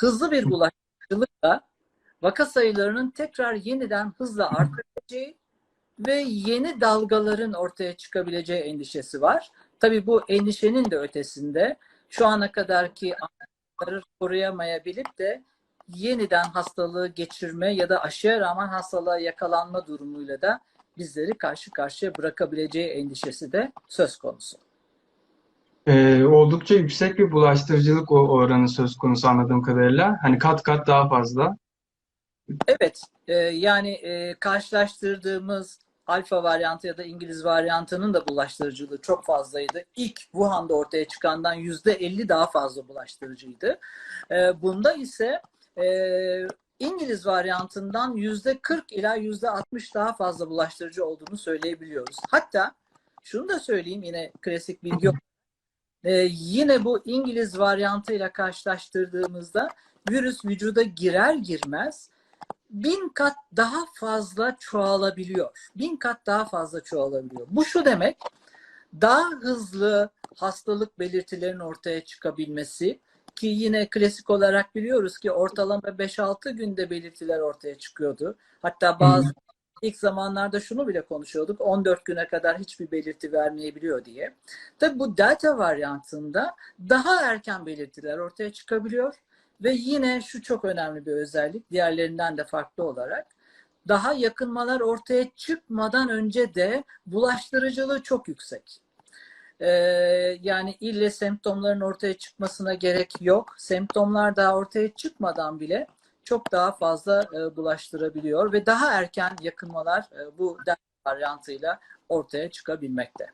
hızlı bir bulaşıcılıkla vaka sayılarının tekrar yeniden hızla artabileceği ve yeni dalgaların ortaya çıkabileceği endişesi var. Tabii bu endişenin de ötesinde şu ana kadarki anlamları koruyamayabilip de yeniden hastalığı geçirme ya da aşıya rağmen hastalığa yakalanma durumuyla da bizleri karşı karşıya bırakabileceği endişesi de söz konusu. Ee, oldukça yüksek bir bulaştırıcılık o- oranı söz konusu anladığım kadarıyla. Hani kat kat daha fazla. Evet, e, yani e, karşılaştırdığımız alfa varyantı ya da İngiliz varyantının da bulaştırıcılığı çok fazlaydı. İlk Wuhan'da ortaya çıkandan yüzde 50 daha fazla bulaştırıcıydı. E, bunda ise e, İngiliz varyantından yüzde 40 ila yüzde 60 daha fazla bulaştırıcı olduğunu söyleyebiliyoruz. Hatta şunu da söyleyeyim yine klasik bilgi. E, yine bu İngiliz varyantıyla karşılaştırdığımızda virüs vücuda girer girmez bin kat daha fazla çoğalabiliyor. Bin kat daha fazla çoğalabiliyor. Bu şu demek, daha hızlı hastalık belirtilerinin ortaya çıkabilmesi ki yine klasik olarak biliyoruz ki ortalama 5-6 günde belirtiler ortaya çıkıyordu. Hatta bazı ilk zamanlarda şunu bile konuşuyorduk 14 güne kadar hiçbir belirti vermeyebiliyor diye. Tabi bu delta varyantında daha erken belirtiler ortaya çıkabiliyor. Ve yine şu çok önemli bir özellik diğerlerinden de farklı olarak daha yakınmalar ortaya çıkmadan önce de bulaştırıcılığı çok yüksek. Ee, yani ille semptomların ortaya çıkmasına gerek yok. Semptomlar daha ortaya çıkmadan bile çok daha fazla e, bulaştırabiliyor ve daha erken yakınmalar e, bu varyantıyla ortaya çıkabilmekte.